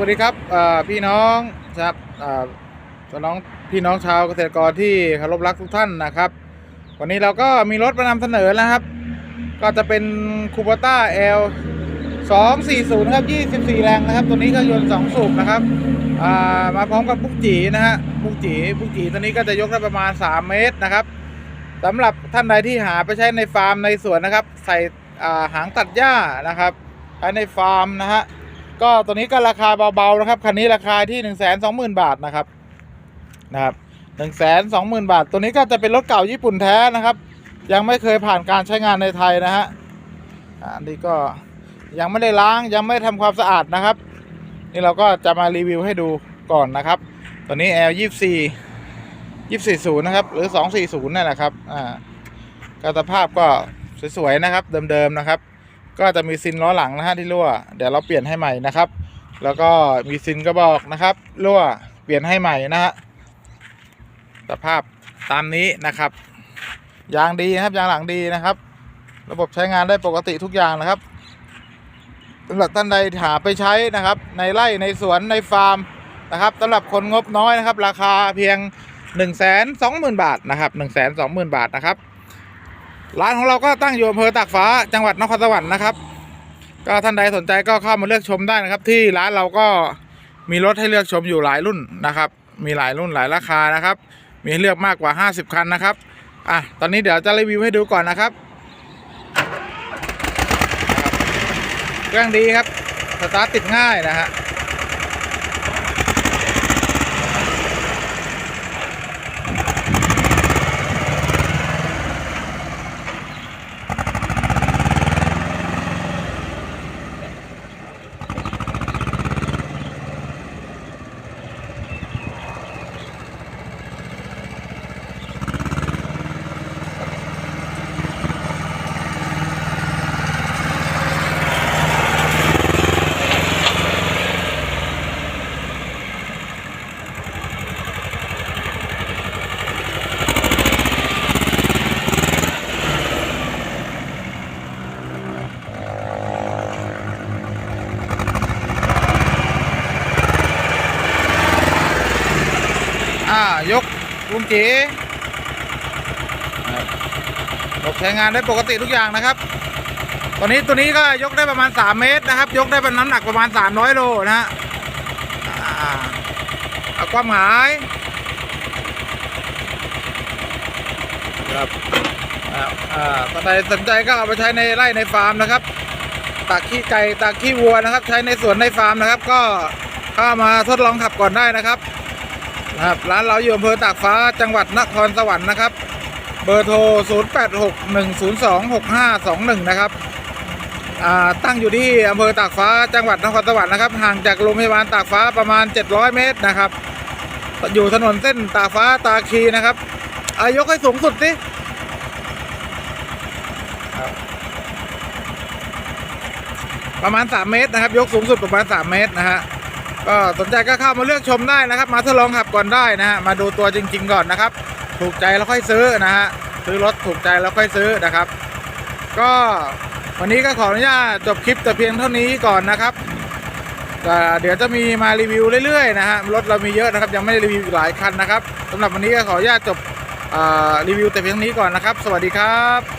วัสดีครับพี่น้องครับพี่น้องพี่น้องชาวเกษตรกรที่เคารพรักทุกท่านนะครับ วันนี้เราก็มีรถมานำเสนอนะครับ ก็จะเป็นคูปต้า L 240ครับ24แรงนะครับ ตัวนี้ก็ยนต์2สูบนะครับมาพร้อมกับบุกจีนะฮะบุกจีบุกจีตัวนี้ก็จะยกได้ประมาณ3เมตรนะครับสำหรับท่านใดที่หาไปใช้ในฟาร์มในสวนนะครับ ใส่หางตัดหญ้านะครับใช้ในฟาร์มนะฮะ ก็ตัวนี้ก็ราคาเบาๆนะครับคันนี้ราคาที่หนึ่งแสนสองหมื่นบาทนะครับนะครับหนึ่งแสนสองหมื่นบาท ตัวนี้ก็จะเป็นรถเก่าญี่ปุ่นแท้นะครับ ยังไม่เคยผ่านการใช้งานในไทยนะฮะอันนี้ก็ยังไม่ได้ล้างยังไม่ได้ทำความสะอาดนะครับ นี่เราก็จะมารีวิวให้ดูก่อนนะครับ ตัวนี้ L ยี่สี่ยี่สี่ศูนย์นะครับ หรือสองสี่ศูนย์นั่นแหละครับอ่าก็สภาพก็สวยๆนะครับ เดิมๆนะครับ ก็จะมีซินล้อหลังนะฮะที่รั่ว เดี๋ยวเราเปลี่ยนให้ใหม่นะครับ แล้วก็มีซินกระบอกนะครับรั่วเปลี่ยนให้ใหม่นะฮะสภาพตามนี้นะครับ ยางดีนะครับยางหลังดีนะครับ ระบบใช้งานได้ปกติทุกอย่างนะครับสำหรับท่านใดหาไปใช้นะครับ ในไร่ในสวนในฟาร์มนะครับสำหรับคนงบน้อยนะครับ ราคาเพียง1นึ่งแสนสองหมื่นบาทนะครับ1นึ่งแสนสองหมื่นบาทนะครับ ร้านของเราก็ตั้งอยู่อำเภอตากฟ้าจังหวัดนครสวรรค์นะครับ ก็ท่านใดสนใจก็เข้ามาเลือกชมได้นะครับ ที่ร้านเราก็มีรถให้เลือกชมอยู่หลายรุ่นนะครับ มีหลายรุ่นหลายราคานะครับ มีให้เลือกมากกว่า 50 คันนะครับอะตอนนี้เดี๋ยวจะรีวิวให้ดูก่อนนะครับเครื่องดีครับสตาร์ทติดง่ายนะฮะ อ่ายกลุงจีระบบใช้งานได้ปกติทุกอย่างนะครับตัวนี้ตัวนี้ก็ยกได้ประมาณ 3 เมตรนะครับ ยกได้เป็นน้ำหนักประมาณ 300โลนะฮะเอาความหมายครับอ่าอ่าท่านใดสนใจก็เอาไปใช้ในไร่ในฟาร์มนะครับตากขี้ไก่ตากขี้วัวนะครับ ใช้ในสวนในฟาร์มนะครับ ก็เข้ามาทดลองขับก่อนได้นะครับ นะครับร้านเราอยู่อำเภอตากฟ้าจังหวัดนครสวรรค์นะครับ เบอร์โทร 0861026521 นะครับตั้งอยู่ที่อำเภอตากฟ้าจังหวัดนครสวรรค์นะครับห่างจากโรงพยาบาลตากฟ้าประมาณ 700 เมตรนะครับ อยู่ถนนเส้นตากฟ้าตาคีนะครับอายกให้สูงสุดสิประมาณ 3 เมตรนะครับ ยกสูงสุดประมาณ 3 เมตรนะฮะ ก็สนใจก็เข้ามาเลือกชมได้นะครับ มาทดลองขับก่อนได้นะฮะมาดูตัวจริง ๆ ก่อนนะครับ ถูกใจแล้วค่อยซื้อนะฮะซื้อรถถูกใจแล้วค่อยซื้อนะครับ ก็วันนี้ก็ขออนุญาตจบคลิปแต่เพียงเท่านี้ก่อนนะครับแต่เดี๋ยวจะมีมารีวิวเรื่อยๆนะฮะรถเรามีเยอะนะครับ ยังไม่ได้รีวิวหลายคันนะครับสำหรับวันนี้ก็ขออนุญาตจบอ่ารีวิวแต่เพียงเท่านี้ก่อนนะครับ สวัสดีครับ